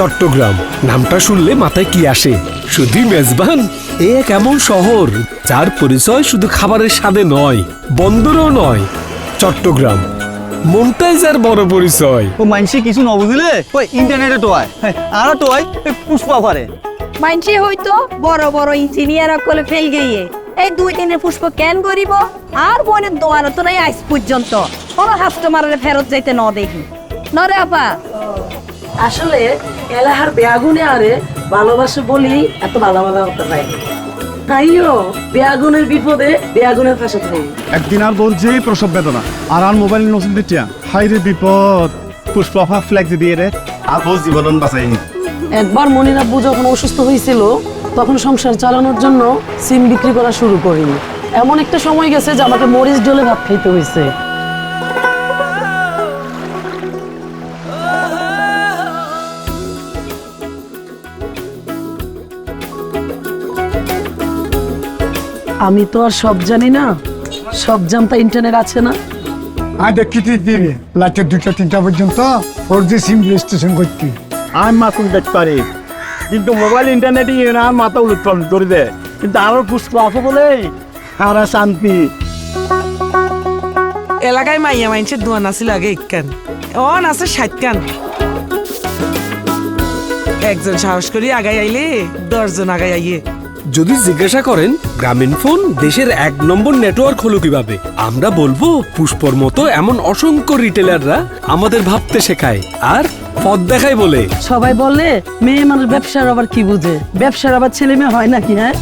চট্টগ্রাম। নামটা শুনলে মাথায় কি আসে? শুধুই মেজবান? এ এক এমন শহর যার পরিচয় শুধু খাবারের স্বাদে নয় বন্দরও নয়। চট্টগ্রাম মনটাই যার বড় পরিচয়। ও মানসি কিছু ন বুঝলে? ওই ইন্টারনেটে টোয়ায়। হ্যাঁ, আর টোয়ায় পুষ্পা পারে মানসি হয়তো বড় বড় ইঞ্জিনিয়ার কলে ফেল গিয়ে এই দুই দিনের পুষ্প কেন করিব আর বোনের দোয়ার তো নাই আজ পর্যন্ত। কোনো কাস্টমারের ফেরত যাইতে ন দেখি। নরে আপা আসলে এলাহার বেয়াগুনে আরে ভালোবাসে বলি এত ভালো ভালো হতে পারে। তাইও বেয়াগুনের বিপদে বেয়াগুনের পাশে থাকি। একদিন আর বলছি প্রসব বেদনা। আর আর মোবাইল নতুন দিচ্ছিয়া হাই রে বিপদ। পুষ্পা ফ্ল্যাগ দিয়ে রে। আর বল জীবন বাঁচাইনি একবার মনির আব্বু যখন অসুস্থ হয়েছিল তখন সংসার চালানোর জন্য সিম বিক্রি করা শুরু করিনি। এমন একটা সময় গেছে যে আমাকে মরিচ ডলে ভাত খাইতে হয়েছে আমি তো আর সব জানি না। সব জানতা ইন্টারনেট আছে না। আর দেখি দিন রাতের দুটা তিনটা পর্যন্ত ফোর জি সিম রেজিস্ট্রেশন করছি আমি মাথুন দেখতে পারি? কিন্তু মোবাইল ইন্টারনেট ইন্টারনেটে না মাথা উলুটপাল করে দে কিন্তু আরও পুষ্প আছে বলে আর শান্তি। এলাকায় মাইয়া মাইনছে দোয়ান আছিল আগে ইকান অন আছে ষাটকান একজন সাহস করি আগাই আইলে দশজন আগাই আইয়ে। যদি জিজ্ঞাসা করেন, গ্রামীণ ফোন দেশের এক নম্বর নেটওয়ার্ক হলো কীভাবে? আমরা বলব, পুষ্পর মতো এমন অসংখ্য রিটেলাররা আমাদের ভাবতে শেখায় আর পথ দেখায় বলে। সবাই বলে, মেয়ে মানুষ ব্যবসার আবার কি বুঝে? ব্যবসার আবার ছেলে মেয়ে হয় নাকি হ্যাঁ?